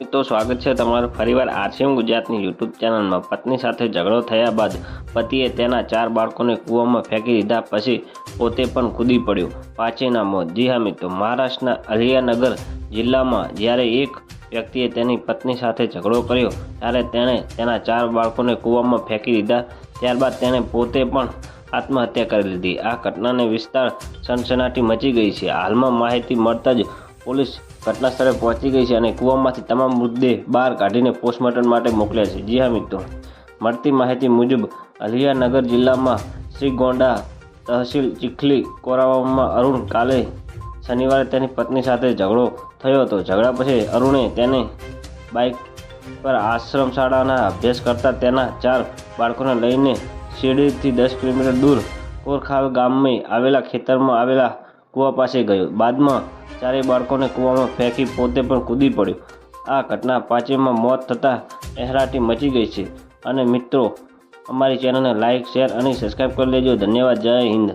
દોસ્તો સ્વાગત છે તમારું ફરીવાર આરસીએમ ગુજરાતની યુટ્યુબ ચેનલમાં. પત્ની સાથે ઝઘડો થયા બાદ પતિએ તેના ચાર બાળકોને કૂવામાં ફેંકી દીધા પછી પોતે પણ કૂદી પડ્યો. પાંચેના મોત જી હા મિત્રો, મહારાષ્ટ્રના અલિયાનગર જિલ્લામાં જ્યારે એક વ્યક્તિએ તેની પત્ની સાથે ઝઘડો કર્યો ત્યારે તેણે તેના ચાર બાળકોને કૂવામાં ફેંકી દીધા. ત્યારબાદ તેણે પોતે પણ આત્મહત્યા કરી લીધી. આ ઘટનાને વિસ્તાર સનસનાટી મચી ગઈ છે. હાલમાં માહિતી મળતા જ પોલીસ ઘટના સ્થળે પહોંચી ગઈ છે અને કૂવામાંથી તમામ મૃતદેહ બહાર કાઢીને પોસ્ટમોર્ટમ માટે મોકલ્યા છે. જી હા મિત્રો. મળતી માહિતી મુજબ અલિયાનગર જિલ્લામાં શ્રીગોંડા તહસીલ ચીખલી કોરાવામાં અરુણ કાલે શનિવારે તેની પત્ની સાથે ઝઘડો થયો હતો. ઝઘડા પછી અરુણે તેને બાઇક પર આશ્રમ શાળાના અભ્યાસ કરતા તેના ચાર બાળકોને લઈને શેરડીથી દસ કિલોમીટર દૂર કોરખાલ ગામમાં આવેલા ખેતરમાં આવેલા કૂવા પાસે ગયો. બાદમાં ચારેય બાળકોને કૂવામાં ફેંકી પોતે પણ કૂદી પડ્યો. આ ઘટના પાંચેમાં મોત થતાં એહરાટી મચી ગઈ છે. અને મિત્રો, અમારી ચેનલને લાઇક શેર અને સબસ્ક્રાઈબ કરી લેજો. ધન્યવાદ. જય હિન્દ.